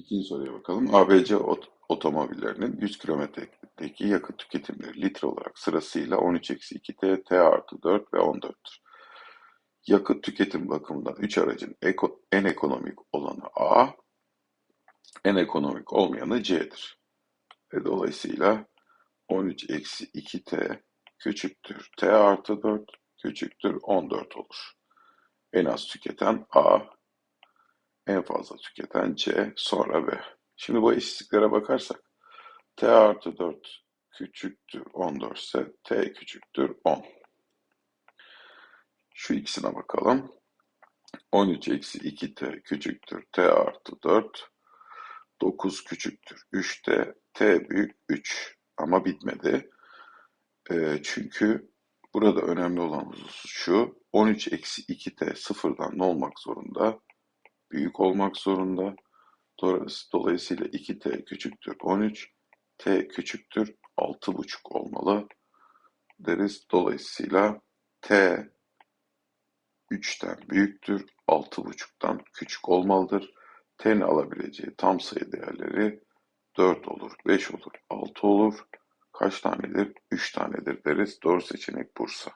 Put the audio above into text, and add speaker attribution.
Speaker 1: İkinci soruya bakalım. ABC ot- otomobillerinin 100 kilometredeki yakıt tüketimleri litre olarak sırasıyla 13-2T, T artı 4 ve 14'tür. Yakıt tüketim bakımından 3 aracın eko- en ekonomik olanı A, en ekonomik olmayanı C'dir. Ve dolayısıyla 13-2T küçüktür T artı 4 küçüktür 14 olur. En az tüketen A, en fazla tüketen C, sonra B. Şimdi bu eşitliklere bakarsak T artı 4 küçüktür 14 ise T küçüktür 10. Şu ikisine bakalım. 13 eksi 2T küçüktür T artı 4. 9 küçüktür 3T. T büyük 3. Ama bitmedi. Ee, çünkü burada önemli olan husus şu. 13 eksi 2T sıfırdan ne olmak zorunda? Büyük olmak zorunda. Dolayıs- Dolayısıyla 2T küçüktür 13. T küçüktür 6,5 olmalı deriz. Dolayısıyla T 3'ten büyüktür, 6,5'tan küçük olmalıdır. T'nin alabileceği tam sayı değerleri 4 olur, 5 olur, 6 olur. Kaç tanedir? 3 tanedir deriz. Doğru seçenek Bursa.